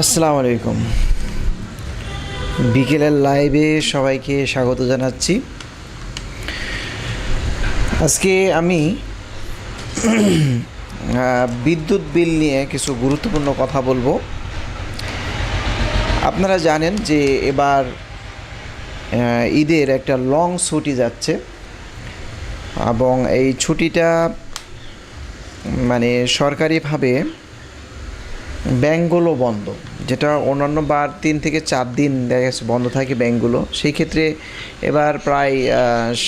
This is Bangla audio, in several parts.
আসসালামু আলাইকুম। বিকেলের লাইভে সবাইকে স্বাগত জানাচ্ছি। আজকে আমি বিদ্যুৎ বিল নিয়ে কিছু গুরুত্বপূর্ণ কথা বলব। আপনারা জানেন যে এবার ঈদের একটা লং ছুটি যাচ্ছে। এবং এই ছুটিটা মানে সরকারিভাবে ব্যাঙ্কগুলো বন্ধ, যেটা অন্যান্য বার তিন থেকে চার দিন দেখা গেছে বন্ধ থাকে ব্যাঙ্কগুলো সেই ক্ষেত্রে এবার প্রায়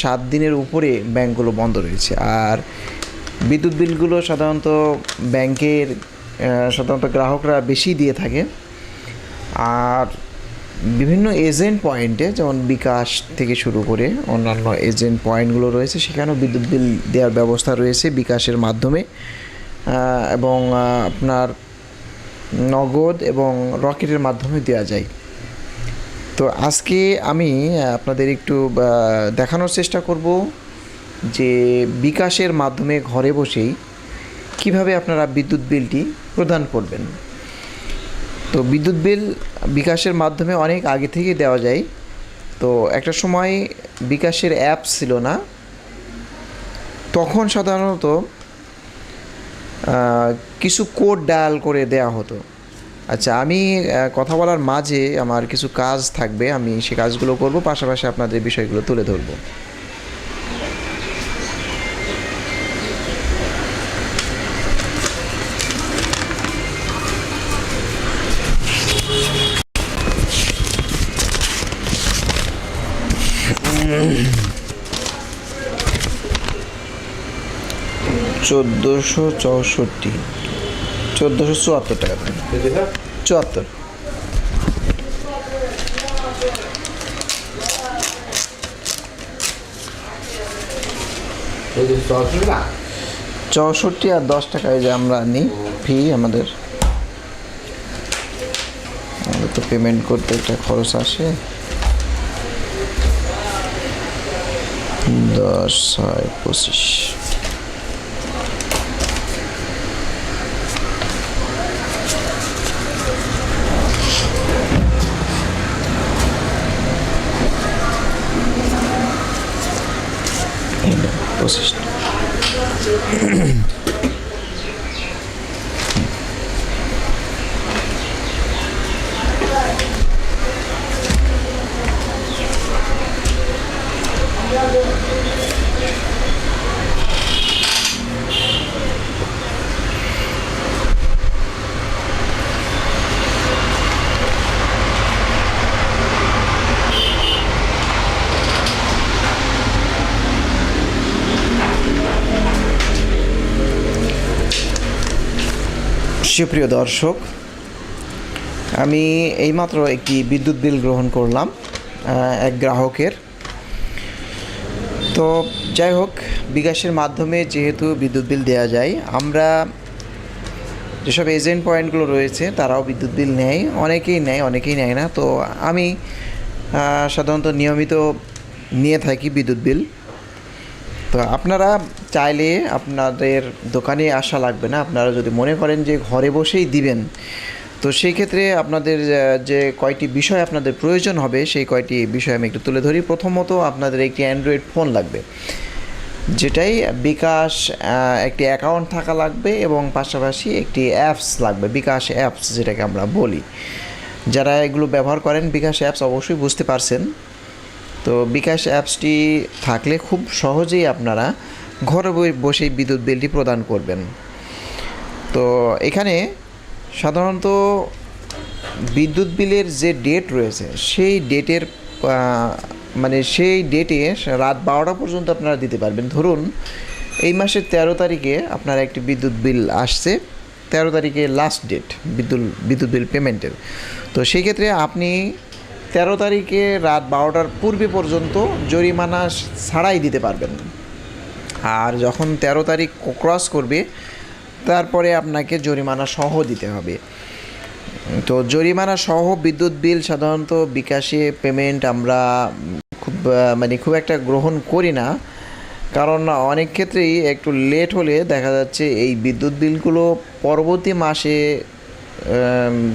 সাত দিনের উপরে ব্যাঙ্কগুলো বন্ধ রয়েছে। আর বিদ্যুৎ বিলগুলো সাধারণত ব্যাংকের সাধারণত গ্রাহকরা বেশি দিয়ে থাকে। আর বিভিন্ন এজেন্ট পয়েন্টে, যেমন বিকাশ থেকে শুরু করে অন্যান্য এজেন্ট পয়েন্টগুলো রয়েছে, সেখানেও বিদ্যুৎ বিল দেওয়ার ব্যবস্থা রয়েছে বিকাশের মাধ্যমে। এবং আপনার নগদ এবং রকেটের মাধ্যমে দেওয়া যায়। তো আজকে আমি আপনাদের একটু দেখানোর চেষ্টা করব যে বিকাশের মাধ্যমে ঘরে বসেই কীভাবে আপনারা বিদ্যুৎ বিলটি প্রদান করবেন। তো বিদ্যুৎ বিল বিকাশের মাধ্যমে অনেক আগে থেকে দেওয়া যায়। তো একটা সময় বিকাশের অ্যাপ ছিল না। তখন সাধারণত কিছু কোড ডায়াল করে দেয়া হতো। আচ্ছা আমি কথা বলার মাঝে আমার কিছু কাজ থাকবে, আমি সে কাজগুলো করব, পাশাপাশি আপনাদের বিষয়গুলো তুলে ধরবো। চোদ্দোশো চৌষট্টি। চোদ্দোশো চুয়াত্তর টাকা চুয়াত্তর। চৌষট্টি আর দশ টাকায় যে আমরা নিই ফি আমাদের। আমাদের তো পেমেন্ট করতে একটা খরচ আসে। দশ, ছয়, পঁচিশ। এই সুপ্রিয় দর্শক, আমি এইমাত্র একটি বিদ্যুৎ বিল গ্রহণ করলাম এক গ্রাহকের। তো যাই হোক, বিকাশের মাধ্যমে যেহেতু বিদ্যুৎ বিল দেওয়া যায়, আমরা যেসব এজেন্ট পয়েন্টগুলো রয়েছে, তারাও বিদ্যুৎ বিল নেয়। অনেকেই নেয় অনেকেই নেয় না। তো আমি সাধারণত নিয়মিত নিয়ে থাকি বিদ্যুৎ বিল। তো আপনারা চাইলে আপনাদের দোকানে আসা লাগবে না। আপনারা যদি মনে করেন যে ঘরে বসেই দিবেন, তো সেই ক্ষেত্রে আপনাদের যে কয়টি বিষয় আপনাদের প্রয়োজন হবে, সেই কয়টি বিষয় আমি একটু তুলে ধরি। প্রথমত আপনাদের একটি অ্যান্ড্রয়েড ফোন লাগবে, যেটাই বিকাশ একটি অ্যাকাউন্ট থাকা লাগবে এবং পাশাপাশি একটি অ্যাপস লাগবে, বিকাশ অ্যাপস যেটাকে আমরা বলি। যারা এগুলো ব্যবহার করেন, বিকাশ অ্যাপস অবশ্যই বুঝতে পারছেন। তো বিকাশ অ্যাপসটি থাকলে খুব সহজেই আপনারা ঘরে বসেই বিদ্যুৎ বিলটি প্রদান করবেন। তো এখানে সাধারণত বিদ্যুৎ বিলের যে ডেট রয়েছে, সেই ডেটের মানে সেই ডেটে রাত বারোটা পর্যন্ত আপনারা দিতে পারবেন। ধরুন, এই মাসের তেরো তারিখে আপনার একটি বিদ্যুৎ বিল আসছে, তেরো তারিখে লাস্ট ডেট বিদ্যুৎ বিদ্যুৎ বিল পেমেন্টের তো সেই ক্ষেত্রে আপনি তেরো তারিখে রাত বারোটার পূর্বে পর্যন্ত জরিমানা ছাড়াই দিতে পারবেন। আর যখন তেরো তারিখ ক্রস করবে, তারপরে আপনাকে জরিমানা সহ দিতে হবে। তো জরিমানা সহ বিদ্যুৎ বিল সাধারণত বিকাশে পেমেন্ট আমরা খুব মানে খুব একটা গ্রহণ করি না। কারণ অনেক ক্ষেত্রেই একটু লেট হলে দেখা যাচ্ছে এই বিদ্যুৎ বিলগুলো পরবর্তী মাসে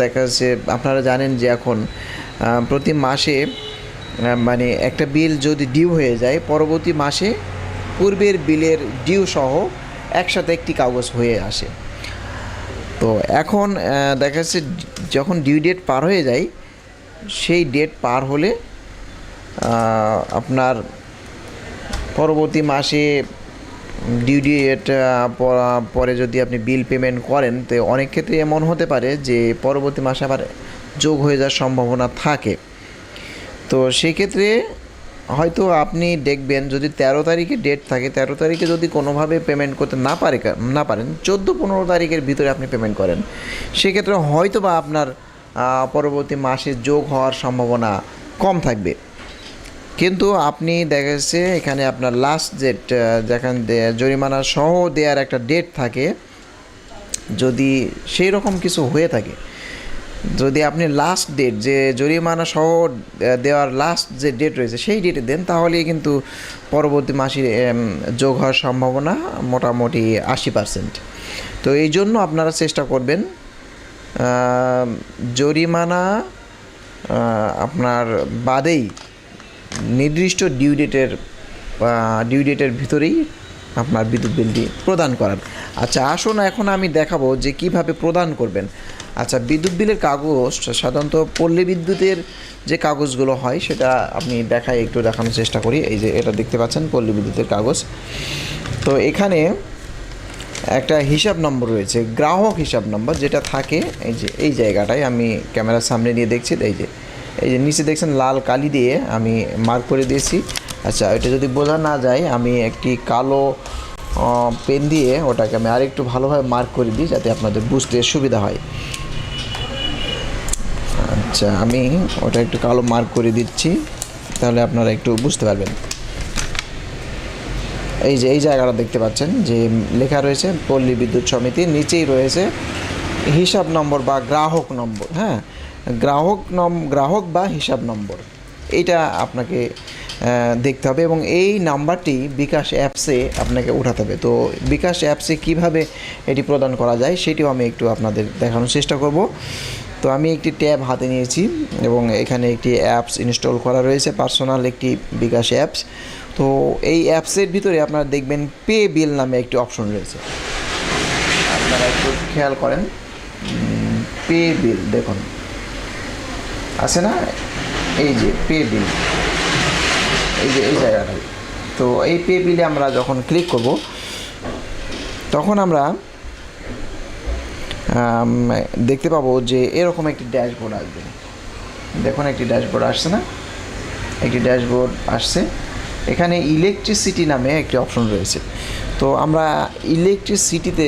দেখা যাচ্ছে আপনারা জানেন যে এখন প্রতি মাসে মানে একটা বিল যদি ডিউ হয়ে যায়, পরবর্তী মাসে পূর্বের বিলের ডিউ সহ একসাথে একটি কাগজ হয়ে আসে। তো এখন দেখা যাচ্ছে যখন ডিউ ডেট পার হয়ে যায়, সেই ডেট পার হলে আপনার পরবর্তী মাসে ডিউ ডেট পরে যদি আপনি বিল পেমেন্ট করেন, তো অনেক ক্ষেত্রে এমন হতে পারে যে পরবর্তী মাসে আবার যোগ হয়ে যাওয়ার সম্ভাবনা থাকে। তো সেক্ষেত্রে হয়তো আপনি দেখবেন যদি তেরো তারিখে ডেট থাকে, তেরো তারিখে যদি কোনোভাবে পেমেন্ট করতে না পারে, না পারেন, চোদ্দ, পনেরো তারিখের ভিতরে আপনি পেমেন্ট করেন। সেক্ষেত্রে হয়তো বা আপনার পরবর্তী মাসে যোগ হওয়ার সম্ভাবনা কম থাকবে। কিন্তু আপনি দেখা যাচ্ছে এখানে আপনার লাস্ট ডেট যেখানে জরিমানা সহ দেওয়ার একটা ডেট থাকে, যদি সেই রকম কিছু হয়ে থাকে যদি আপনি লাস্ট ডেট যে জরিমানা সহ দেওয়ার লাস্ট যে ডেট রয়েছে, সেই ডেটে দেন, তাহলেই কিন্তু পরবর্তী মাসে যোগ হওয়ার সম্ভাবনা মোটামুটি আশি পার্সেন্ট তো এই জন্য আপনারা চেষ্টা করবেন জরিমানা আপনার বাদেই নির্দিষ্ট ডিউ ডেটের ডিউ ডেটের ভিতরেই আপনার বিদ্যুৎ বিলটি প্রদান করার আচ্ছা আসুন এখন আমি দেখাবো যে কীভাবে প্রদান করবেন। আচ্ছা বিদ্যুৎ বিলের কাগজ, সাধারণত পল্লী বিদ্যুতের যে কাগজগুলো হয়, সেটা আপনি দেখাই, একটু দেখানোর চেষ্টা করি। এই যে এটা দেখতে পাচ্ছেন, পল্লী বিদ্যুতের কাগজ। তো এখানে একটা হিসাব নম্বর রয়েছে, গ্রাহক হিসাব নম্বর, যেটা থাকে, এই যে, এই জায়গাটায় আমি ক্যামেরার সামনে নিয়ে দেখছি, এই যে এই যে নিচে দেখছেন, লাল কালি দিয়ে আমি মার্ক করে দিয়েছি। আচ্ছা এটা যদি বোঝা না যায়, আমি একটি কালো পেন দিয়ে ওটাকে আমি আরেকটু ভালোভাবে মার্ক করে দিই, যাতে আপনাদের বুঝতে সুবিধা হয়। আচ্ছা আমি ওটা একটু কালো মার্ক করে দিচ্ছি, তাহলে আপনারা একটু বুঝতে পারবেন। এই যে, এই জায়গাটা দেখতে পাচ্ছেন, যে লেখা রয়েছে, পল্লী বিদ্যুৎ সমিতি, নিচেই রয়েছে হিসাব নম্বর বা গ্রাহক নম্বর হ্যাঁ? গ্রাহক নম, গ্রাহক বা হিসাব নম্বর, এইটা আপনাকে দেখতে হবে এবং এই নাম্বারটি বিকাশ অ্যাপসে আপনাকে উঠাতে হবে। তো বিকাশ অ্যাপসে কীভাবে এটি প্রদান করা যায়, সেটিও আমি একটু আপনাদের দেখানোর চেষ্টা করব। তো আমি একটি ট্যাব হাতে নিয়েছি এবং এখানে একটি অ্যাপস ইনস্টল করা রয়েছে পার্সোনাল একটি বিকাশ অ্যাপস। তো এই অ্যাপসের ভিতরে আপনারা দেখবেন পে বিল নামে একটি অপশন রয়েছে। আপনারা একটু খেয়াল করেন। পে বিল দেখুন। আছে না? এই যে পে বিল। এই যে এই জায়গাটায়। তো এই পে বিলে আমরা যখন ক্লিক করব তখন আমরা আম, দেখতে পাবো যে এরকম একটি ড্যাশবোর্ড আসবে। দেখুন, একটি ড্যাশবোর্ড আসছে না? একটি ড্যাশবোর্ড আসছে। এখানে ইলেকট্রিসিটি নামে একটি অপশন রয়েছে। তো আমরা ইলেকট্রিসিটিতে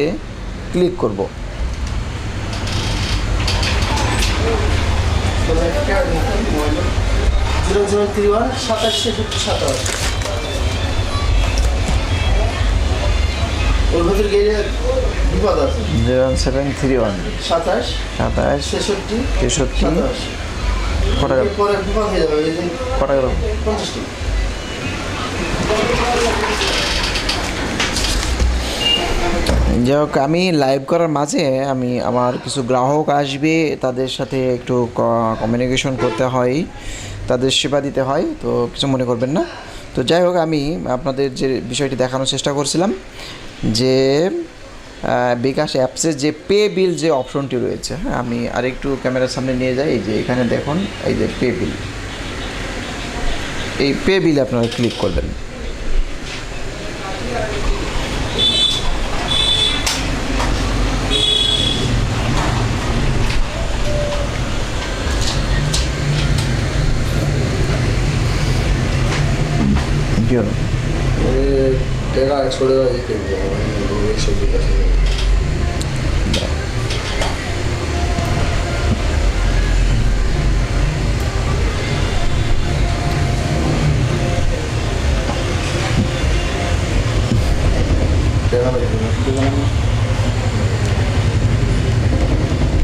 ক্লিক করব। জিরো সাতাশ সাতাশ। ওর ভিতরে গেলে বিপদ আছে? Zero seven three one. সাতাশ সাতাশ ছেষট্টি তেষট্টি। কটা গেল? কটা গেল? পঞ্চাশটি। যাই হোক আমি লাইভ করার মাঝে আমি আমার কিছু গ্রাহক আসবে তাদের সাথে একটু কমিউনিকেশন করতে হয় তাদের সেবা দিতে হয় তো কিছু মনে করবেন না। তো যাই হোক আমি আপনাদের যে বিষয়টি দেখানোর চেষ্টা করছিলাম যে বিকাশ অ্যাপসের যে পে বিল যে অপশনটি রয়েছে হ্যাঁ আমি আরেকটু ক্যামেরার সামনে নিয়ে যাই, এই যে এখানে দেখুন, এই যে পে বিল। এই পে বিল আপনারা ক্লিক করবেন। কি হলো একশো টাকা দিয়ে কিনবো টাকা লাগবে না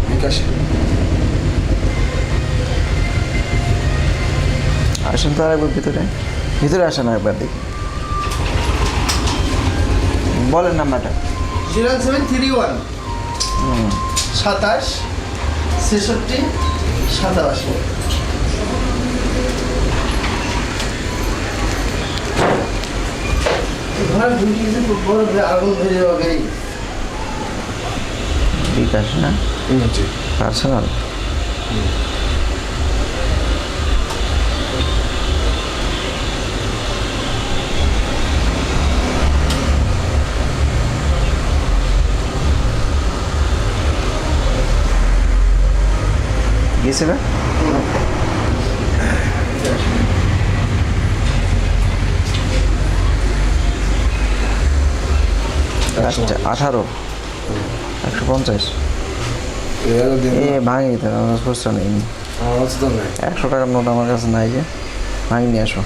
বিকাশ আসেন তো আরেকবার ভিতরে। ভিতরে আসেন একবার দেখি। বলেন নাম্বারটা। Zero seven three one. সাতাশ ছেষট্টি সাতাশি। ঘরে ঢুকে গেছে বড় আগুন যাওয়া গাড়ি বিকাশ না? পার্সোনাল? গেছে না আচ্ছা আঠারো। একশো পঞ্চাশ। এ ভাঙি আমার নেই। একশো টাকার নোট আমার কাছে নাই যে। ভাঙি নিয়ে আসো।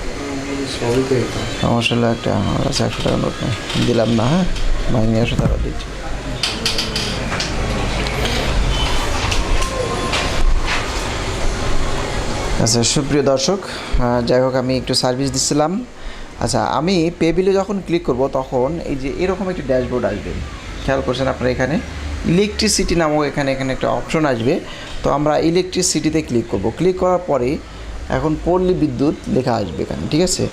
সমস্যা হলো একটা আমার কাছে একশো টাকার নোট নেই। দিলাম না হ্যাঁ? ভাঙি নিয়ে আসো তারা দিচ্ছি। আচ্ছা সুপ্রিয় দর্শক যাই হোক, আমি একটু সার্ভিস দিচ্ছিলাম আচ্ছা আমি পে বিলে যখন ক্লিক করব, তখন এই যে এরকম একটি ড্যাশবোর্ড আসবে। খেয়াল করছেন আপনারা এখানে? ইলেকট্রিসিটি নামক এখানে এখানে একটা অপশন আসবে। তো আমরা ইলেকট্রিসিটিতে ক্লিক করব। ক্লিক করার পরে এখন পল্লী বিদ্যুৎ লেখা আসবে এখানে, ঠিক আছে?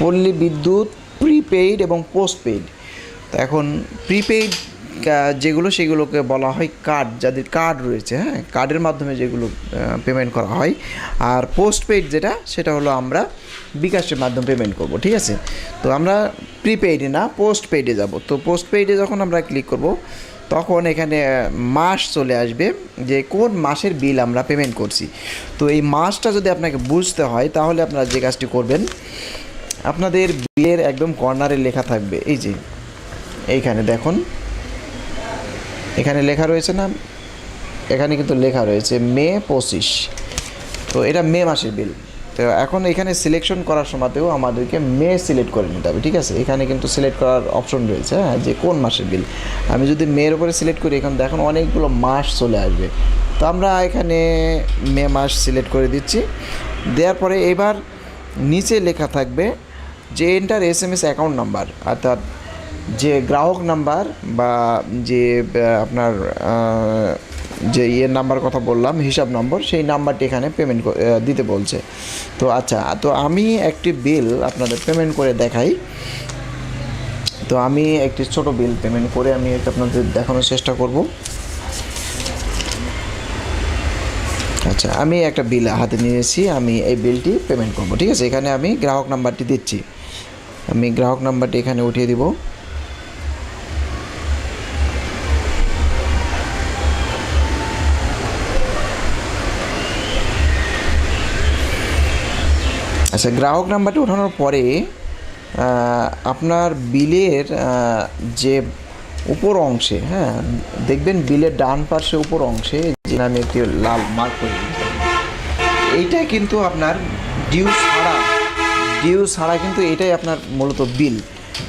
পল্লী বিদ্যুৎ প্রিপেইড এবং পোস্টপেইড তো এখন প্রিপেইড যেগুলো সেগুলোকে বলা হয় কার্ড, যাদের কার্ড রয়েছে হ্যাঁ কার্ডের মাধ্যমে যেগুলো পেমেন্ট করা হয়। আর পোস্ট পোস্টপেইড যেটা, সেটা হলো আমরা বিকাশের মাধ্যমে পেমেন্ট করব, ঠিক আছে? তো আমরা প্রিপেইডে না পোস্টপেইডে যাব। তো পোস্টপেইডে যখন আমরা ক্লিক করব, তখন এখানে মাস চলে আসবে যে কোন মাসের বিল আমরা পেমেন্ট করছি। তো এই মাসটা যদি আপনাকে বুঝতে হয়, তাহলে আপনারা যে কাজটি করবেন, আপনাদের বিলের একদম কর্নারে লেখা থাকবে। এই যে, এইখানে দেখুন। এখানে লেখা রয়েছে না? এখানে কিন্তু লেখা রয়েছে মে পঁচিশ। তো এটা মে মাসের বিল। তো এখন এখানে সিলেকশন করার সময়তেও আমাদেরকে মে সিলেক্ট করে নিতে হবে, ঠিক আছে? এখানে কিন্তু সিলেক্ট করার অপশন রয়েছে হ্যাঁ যে কোন মাসের বিল। আমি যদি মের উপরে সিলেক্ট করি, এখানে দেখুন অনেকগুলো মাস চলে আসবে। তো আমরা এখানে মে মাস সিলেক্ট করে দিচ্ছি। দেওয়ার পরে এবার নিচে লেখা থাকবে যে enter S M S account number অর্থাৎ যে গ্রাহক নাম্বার বা যে আপনার যে ইয়ের নাম্বার কথা বললাম, হিসাব নম্বর, সেই নাম্বারটি এখানে পেমেন্ট দিতে বলছে। তো আচ্ছা তো আমি একটি বিল আপনাদের পেমেন্ট করে দেখাই। তো আমি একটি ছোট বিল পেমেন্ট করে আমি এটা আপনাদের দেখানোর চেষ্টা করব। আচ্ছা আমি একটা বিল হাতে নিয়েছি, আমি এই বিলটি পেমেন্ট করব, ঠিক আছে? এখানে আমি গ্রাহক নাম্বারটি দিচ্ছি। আমি গ্রাহক নাম্বারটি এখানে উঠিয়ে দিব। আচ্ছা গ্রাহক নাম্বারটি ওঠানোর পরে আপনার বিলের যে উপর অংশে হ্যাঁ দেখবেন বিলের ডান পাশে উপর অংশে যে আমি একটি লাল মার্ক করে দিয়েছি। এইটা কিন্তু আপনার ডিউ ছাড়া ডিউ ছাড়া কিন্তু এটাই আপনার মূলত বিল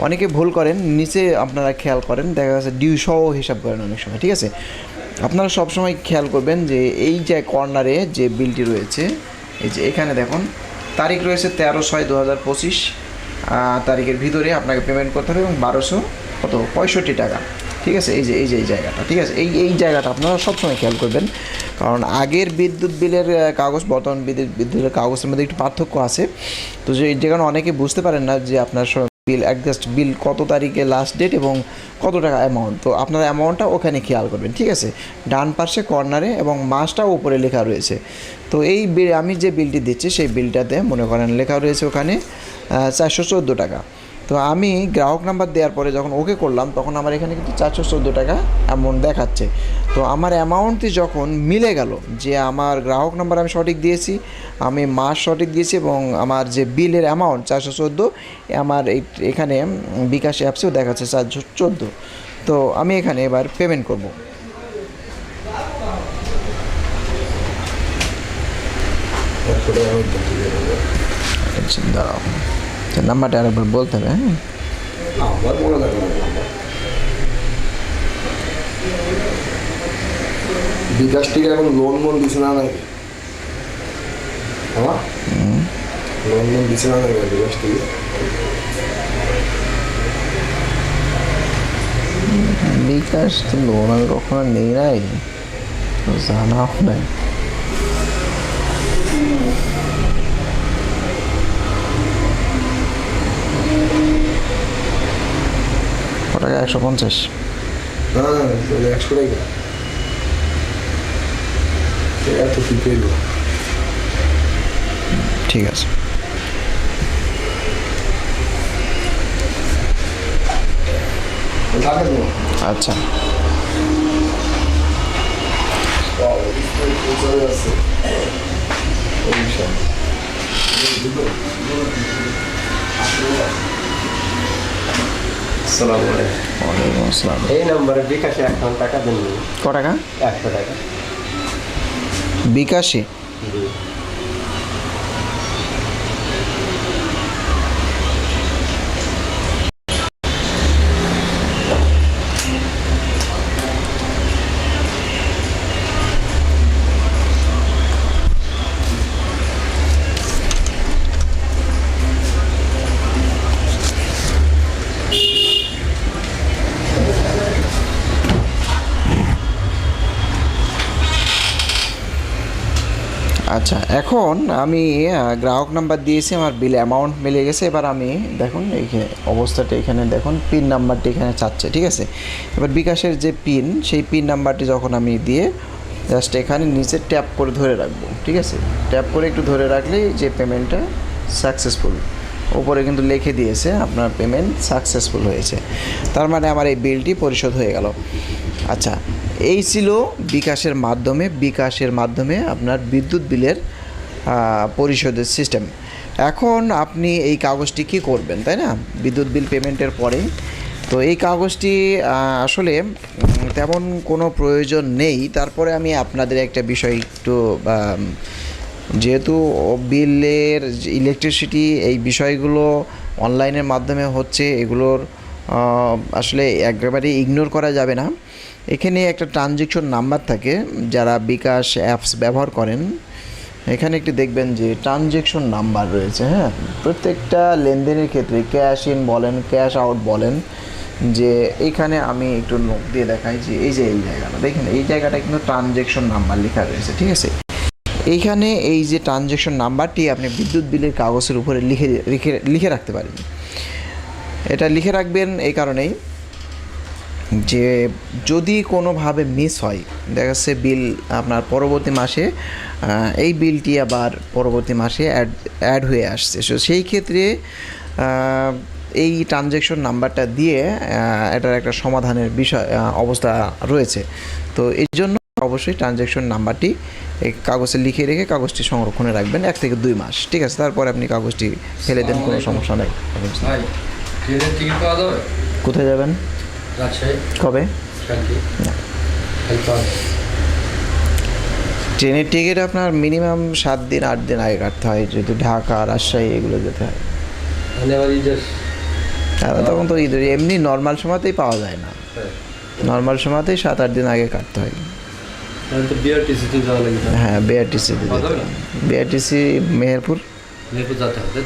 অনেকে ভুল করেন, নিচে আপনারা খেয়াল করেন, দেখা যাচ্ছে ডিউ সহ হিসাব করেন অনেক সময়, ঠিক আছে আপনারা সবসময় খেয়াল করবেন যে এই যে কর্নারে যে বিলটি রয়েছে, এই যে এখানে দেখুন তারিখ রয়েছে তেরো ছয় দু হাজার পঁচিশ তারিখের ভিতরে আপনাকে পেমেন্ট করতে হবে এবং বারোশো কত? পঁয়ষট্টি টাকা। ঠিক আছে? এই যে এই যে, এই জায়গাটা। ঠিক আছে? এই এই জায়গাটা আপনারা সবসময় খেয়াল করবেন। কারণ আগের বিদ্যুৎ বিলের কাগজ, বর্তমান বিদ্যুৎ, বিদ্যুতের কাগজের মধ্যে একটু পার্থক্য আছে। তো যে যে কারণে অনেকে বুঝতে পারেন না যে আপনার বিল অ্যাডজাস্ট বিল কত তারিখে লাস্ট ডেট এবং কত টাকা অ্যামাউন্ট তো আপনার অ্যামাউন্টটা ওখানে খেয়াল করবেন। ঠিক আছে? ডান পাশে কর্নারে এবং মাসটাও উপরে লেখা রয়েছে। তো এই বিল আমি যে বিলটি দিচ্ছি, সেই বিলটাতে মনে করেন লেখা রয়েছে ওখানে চারশো চোদ্দ টাকা। তো আমি গ্রাহক নাম্বার দেওয়ার পরে যখন ওকে করলাম, তখন আমার এখানে কিন্তু চারশো চোদ্দ টাকা অ্যামাউন্ট দেখাচ্ছে। তো আমার অ্যামাউন্টটি যখন মিলে গেল, যে আমার গ্রাহক নাম্বার আমি সঠিক দিয়েছি, আমি মাস সঠিক দিয়েছি এবং আমার যে বিলের অ্যামাউন্ট চারশো চোদ্দ, আমার এই- এখানে বিকাশ অ্যাপসেও দেখাচ্ছে চারশো চোদ্দ। তো আমি এখানে এবার পেমেন্ট করব। একশো টাকা আমি দিতে দেবো আচ্ছা, দাঁড়াও আচ্ছা, নাম্বারটা আরেকবার বলতে হবে হ্যাঁ আমার মনে থাকে না নাম্বার বিকাশ থেকে এখন লোন মোন দিছে না নাকি আমার লন্ডন দিচ্ছে না বিকাশ থেকে বিকাশ তো লোন আমি কখনো নেই নাই তো জানাও নাই ক টাকা? একশো পঞ্চাশ। একশো টাকা। এত কি পেল? ঠিক আছে। আচ্ছা। ওই বিষয় এই নম্বরে বিকাশে অ্যাকাউন্ট টাকা দিন ক টাকা? একশো টাকা। বিকাশে? আচ্ছা এখন আমি গ্রাহক নাম্বার দিয়েছি, আমার বিল অ্যামাউন্ট মিলে গেছে, এবার আমি দেখুন এইখানে অবস্থাটা এখানে দেখুন পিন নাম্বারটি এখানে চাচ্ছে, ঠিক আছে? এবার বিকাশের যে পিন সেই পিন নাম্বারটি যখন আমি দিয়ে জাস্ট এখানে নিচে ট্যাপ করে ধরে রাখব, ঠিক আছে? ট্যাপ করে একটু ধরে রাখলেই যে পেমেন্টটা সাকসেসফুল ওপরে কিন্তু লিখে দিয়েছে, আপনার পেমেন্ট সাকসেসফুল হয়েছে। তার মানে আমার এই বিলটি পরিশোধ হয়ে গেল। আচ্ছা এই ছিল বিকাশের মাধ্যমে বিকাশের মাধ্যমে আপনার বিদ্যুৎ বিলের পরিশোধের সিস্টেম এখন আপনি এই কাগজটি কি করবেন, তাই না? বিদ্যুৎ বিল পেমেন্টের পরে তো এই কাগজটি আসলে তেমন কোনো প্রয়োজন নেই। তারপরে আমি আপনাদের একটা বিষয় একটু যেহেতু বিলের ইলেকট্রিসিটি এই বিষয়গুলো অনলাইনের মাধ্যমে হচ্ছে, এগুলোর আসলে একেবারে ইগনোর করা যাবে না। এখানে একটা ট্রানজেকশন নাম্বার থাকে, যারা বিকাশ অ্যাপস ব্যবহার করেন। এখানে একটি দেখবেন যে ট্রানজেকশন নাম্বার রয়েছে হ্যাঁ? প্রত্যেকটা লেনদেনের ক্ষেত্রে ক্যাশ ইন বলেন ক্যাশ আউট বলেন, যে এখানে আমি একটু নোট দিয়ে দেখাই যে এই যে এই জায়গাটা, দেখেন, এই জায়গাটা কিন্তু ট্রানজেকশন নাম্বার লেখা রয়েছে, ঠিক আছে? এইখানে এই যে ট্রানজ্যাকশন নাম্বারটি আপনি বিদ্যুৎ বিলের কাগজের উপরে লিখে লিখে লিখে রাখতে পারেন। এটা লিখে রাখবেন এই কারণেই। যে যদি কোনোভাবে মিস হয় দেখা যাচ্ছে বিল আপনার পরবর্তী মাসে এই বিলটি আবার পরবর্তী মাসে অ্যাড অ্যাড হয়ে আসছে। সো সেই ক্ষেত্রে এই ট্রানজ্যাকশন নাম্বারটা দিয়ে এটার একটা সমাধানের বিষয় অবস্থা রয়েছে। তো এই জন্য অবশ্যই ট্রানজ্যাকশন নাম্বারটি এই কাগজে লিখে রেখে কাগজটি সংরক্ষণে রাখবেন এক থেকে দুই মাস। ঠিক আছে তারপরে আপনি কাগজটি ফেলে দেন কোনো সমস্যা নেই। কোথায় যাবেন? কবে। ট্রেনের টিকিট আপনার মিনিমাম সাত দিন আট দিন আগে কাটতে হয় যেহেতু ঢাকা রাজশাহী এগুলো যেতে হয়। মানে তখন তো ঈদের এমনি নর্মাল সময়তেই পাওয়া যায় না। হ্যাঁ। নর্মাল সময়তেই সাত আট দিন আগে কাটতে হয়। তাহলে বিআরটিসিতে হ্যাঁ বিআরটিসি মেহেরপুর?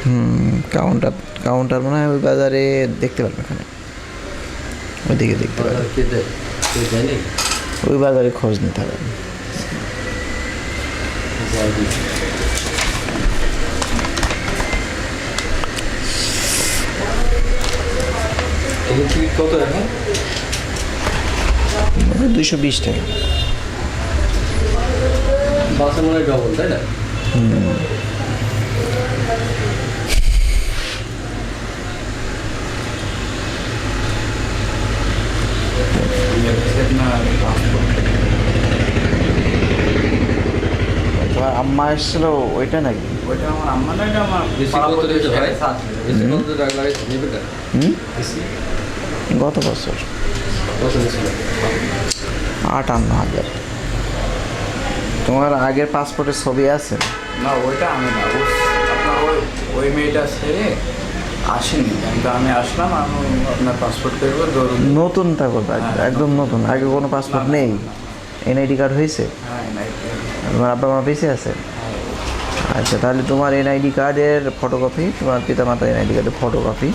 হুম, কাউন্টার কাউন্টার মনে হয় ওই বাজারে দেখতে পারবেন ওখানে। ওইদিকে দেখতে নাকি ওই বাজারে খোঁজ নিতে হবে। কত এখন দুইশো বিশ টাকা। বাসে মনে হয় ডবল তাই না? তোমার আম্মা এসেছিল ওইটা নাকি? ওইটা আমার আম্মা না এটা গত বছর। আটান্ন হাজার। তোমার আগের পাসপোর্টের ছবি আছে? না ওইটা আমি না। ও আপনার ওই ওই মেয়েটা ছেড়ে আসেনি। আমি আসলাম আমি আপনার পাসপোর্ট করব ধরুন। নতুন থাকো একদম নতুন। আগে কোনো পাসপোর্ট নেই? এনআইডি কার্ড হয়েছে? হ্যাঁ তোমার আব্বা মা বেঁচে আছে? আচ্ছা তাহলে তোমার এনআইডি কার্ডের ফটোকপি তোমার পিতা পিতামাতার এনআইডি কার্ডের ফটোকপি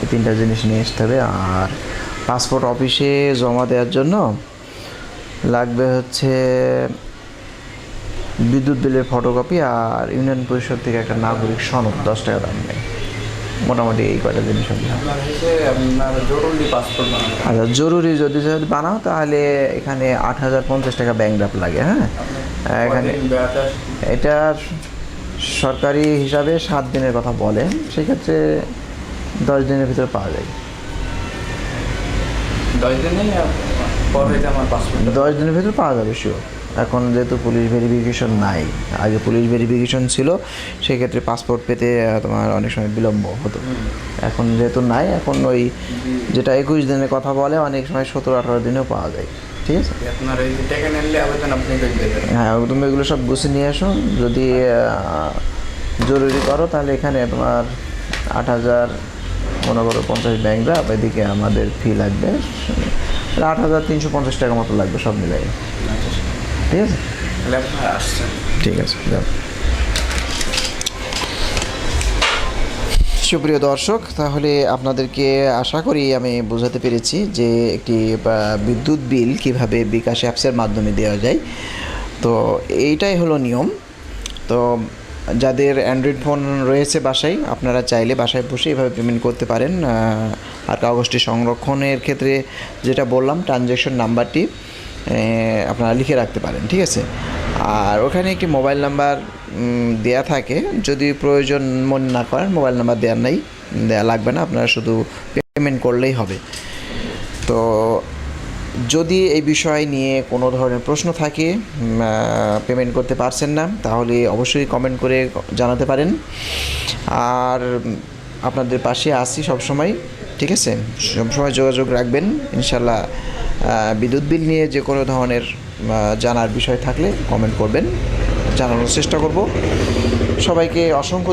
এই তিনটা জিনিস নিয়ে আসতে হবে। আর পাসপোর্ট অফিসে জমা দেওয়ার জন্য লাগবে হচ্ছে বিদ্যুৎ বিলের ফটোকপি আর ইউনিয়ন পরিষদ থেকে একটা নাগরিক সনদ দশ টাকা দাম নেয়। মোটামুটি এই কয়টা জিনিস জরুরি পাসপোর্ট আচ্ছা জরুরি যদি যদি বানাও তাহলে এখানে আট হাজার পঞ্চাশ টাকা ব্যাংক ড্রাফট লাগে হ্যাঁ? এখানে এটা সরকারি হিসাবে সাত দিনের কথা বলে সেক্ষেত্রে দশ দিনের ভিতরে পাওয়া যায়। দশ দিনের ভিতরে পাওয়া যাবে শিওর এখন যেহেতু পুলিশ ভেরিফিকেশন নাই আগে পুলিশ ভেরিফিকেশন ছিল সেক্ষেত্রে পাসপোর্ট পেতে তোমার অনেক সময় বিলম্ব হতো। এখন যেহেতু নাই এখন ওই যেটা একুশ দিনের কথা বলে অনেক সময় সতেরো আঠারো দিনেও পাওয়া যায়। ঠিক আছে? হ্যাঁ তুমি এগুলো সব গুছিয়ে নিয়ে আসো। যদি জরুরি করো তাহলে এখানে তোমার আট হাজার মনে করো পঞ্চাশ ব্যাংক ড্রাফ এদিকে আমাদের ফি লাগবে। আট হাজার তিনশো পঞ্চাশ টাকা মতো লাগবে সব মিলাই। ঠিক আছে? ঠিক আছে যাও। সুপ্রিয় দর্শক তাহলে আপনাদেরকে আশা করি আমি বোঝাতে পেরেছি যে একটি বিদ্যুৎ বিল কীভাবে বিকাশ অ্যাপসের মাধ্যমে দেওয়া যায়। তো এইটাই হলো নিয়ম। তো যাদের অ্যান্ড্রয়েড ফোন রয়েছে বাসায় আপনারা চাইলে বাসায় বসে এভাবে পেমেন্ট করতে পারেন। আর কাগজটি সংরক্ষণের ক্ষেত্রে যেটা বললাম ট্রানজ্যাকশন নাম্বারটি আপনারা লিখে রাখতে পারেন, ঠিক আছে? আর ওখানে একটি মোবাইল নাম্বার দেয়া থাকে। যদি প্রয়োজন মনে না করেন, মোবাইল নাম্বার দেওয়ার নাই দেওয়া লাগবে না, আপনারা শুধু পেমেন্ট করলেই হবে। তো যদি এই বিষয় নিয়ে কোনো ধরনের প্রশ্ন থাকে পেমেন্ট করতে পারছেন না, তাহলে অবশ্যই কমেন্ট করে জানাতে পারেন। আর আপনাদের পাশে আসি সবসময়। ঠিক আছে? সবসময় যোগাযোগ রাখবেন। ইনশাল্লাহ বিদ্যুৎ বিল নিয়ে যে কোনো ধরনের জানার বিষয় থাকলে কমেন্ট করবেন। জানানোর চেষ্টা করব। সবাইকে অসংখ্য